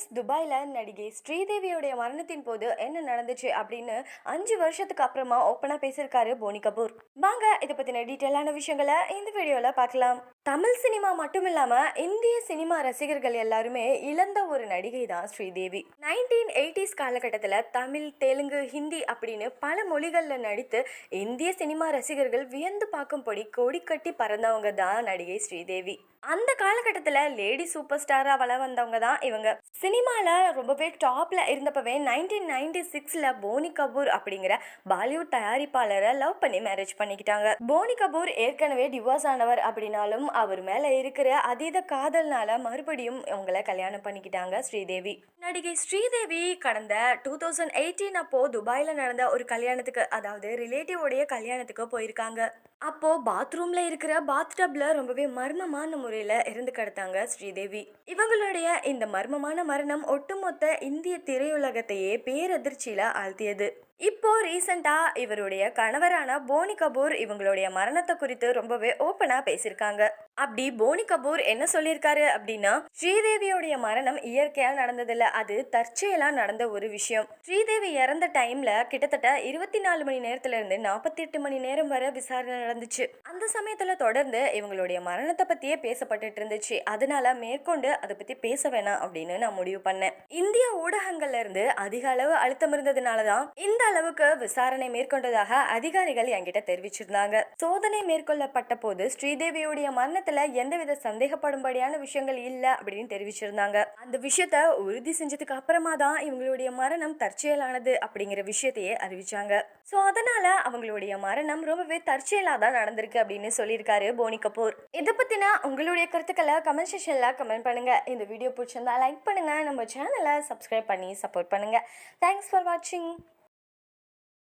Friends துபாயில் நடிகை ஸ்ரீதேவியோடைய மரணத்தின் போது என்ன நடந்துச்சு அப்படின்னு அஞ்சு வருஷத்துக்கு அப்புறமா ஓப்பனாக பேசியிருக்காரு போனி கபூர். வாங்க இதை பற்றின டீட்டெயிலான விஷயங்களை இந்த வீடியோவில் பார்க்கலாம். தமிழ் சினிமா மட்டும் இல்லாமல் இந்திய சினிமா ரசிகர்கள் எல்லாருமே இழந்த ஒரு நடிகை தான் ஸ்ரீதேவி. நைன்டீன் எயிட்டிஸ் காலகட்டத்தில் தமிழ் தெலுங்கு ஹிந்தி அப்படின்னு பல மொழிகளில் நடித்து இந்திய சினிமா ரசிகர்கள் வியந்து பார்க்கும்படி கொடி கட்டி பறந்தவங்க தான் நடிகை ஸ்ரீதேவி. அந்த காலகட்டத்தில் லேடி சூப்பர் ஸ்டாராக வள வந்தவங்க தான் இவங்க. சினிமாவில் ரொம்பவே டாப்பில் இருந்தப்பவே நைன்டீன் நைன்டி சிக்ஸில் போனி கபூர் அப்படிங்கிற பாலிவுட் தயாரிப்பாளரை லவ் பண்ணி மேரேஜ் பண்ணிக்கிட்டாங்க. போனி கபூர் ஏற்கனவே டிவோர்ஸ் ஆனவர் அப்படின்னாலும் அவர் மேலே இருக்கிற அதீத காதல்னால மறுபடியும் அவங்கள கல்யாணம் பண்ணிக்கிட்டாங்க ஸ்ரீதேவி. நடிகை ஸ்ரீதேவி கடந்த டூ தௌசண்ட் எயிட்டீன் அப்போ துபாயில் நடந்த ஒரு கல்யாணத்துக்கு அதாவது ரிலேட்டிவோடைய கல்யாணத்துக்கு போயிருக்காங்க. அப்போ பாத்ரூம்ல இருக்கிற பாத் டப்ல ரொம்பவே மர்மமான முறையில இருந்து கிடத்தாங்க ஸ்ரீதேவி. இவங்களுடைய இந்த மர்மமான மரணம் ஒட்டுமொத்த இந்திய திரையுலகத்தையே பேரதிர்ச்சியில ஆழ்த்தியது. இப்போது ரீசெண்டா இவருடைய கணவரான போனி கபூர் இவங்களுடைய மரணத்தை குறித்து ரொம்பவே ஓப்பனாக பேசியிருக்காங்க. அப்படி போனி கபூர் என்ன சொல்லியிருக்காரு அப்படின்னா ஸ்ரீதேவியோடைய மரணம் இயற்கையாக நடந்ததில்ல அது தற்செயலாக நடந்த ஒரு விஷயம். ஸ்ரீதேவி இறந்த டைம்ல கிட்டத்தட்ட இருபத்தி நாலு மணி நேரத்துல இருந்து நாற்பத்தி எட்டு மணி நேரம் வரை விசாரணை நடந்துச்சு. அந்த சமயத்துல தொடர்ந்து இவங்களுடைய மரணத்தை பத்தியே பேசப்பட்டுட்டு இருந்துச்சு. அதனால மேற்கொண்டு அதை பத்தி பேச வேணாம் அப்படின்னு நான் முடிவு பண்ணேன். இந்திய ஊடகங்கள்ல இருந்து அதிக அளவு அழுத்தம் இருந்ததுனாலதான் இந்த அளவுக்கு விசாரணை மேற்கொண்டதாக அதிகாரிகள் என்கிட்ட தெரிவிச்சிருந்தாங்க. சோதனை மேற்கொள்ளப்பட்ட போது ஸ்ரீதேவியுடைய மரணத்துல எந்தவித சந்தேகப்படும்படியான விஷயங்கள் இல்ல அப்படின்னு தெரிவிச்சிருந்தாங்க. அந்த விஷயத்த உறுதி செஞ்சதுக்கு அப்புறமா தான் இவங்களுடைய மரணம் தற்செயலானது அப்படிங்கிற விஷயத்தையே அறிவிச்சாங்க. ஸோ அதனால அவங்களுடைய மரணம் ரொம்பவே தற்செயலா தான் நடந்திருக்கு அப்படின்னு சொல்லியிருக்காரு போனி கபூர். இதை பத்தினா உங்களுடைய கருத்துக்களை கமெண்ட் செக்ஷன்ல கமெண்ட் பண்ணுங்க. இந்த வீடியோ பிடிச்சிருந்தா லைக் பண்ணுங்க. நம்ம சேனலை சப்ஸ்கிரைப் பண்ணி சப்போர்ட் பண்ணுங்க. தேங்க்ஸ் ஃபார் வாட்சிங்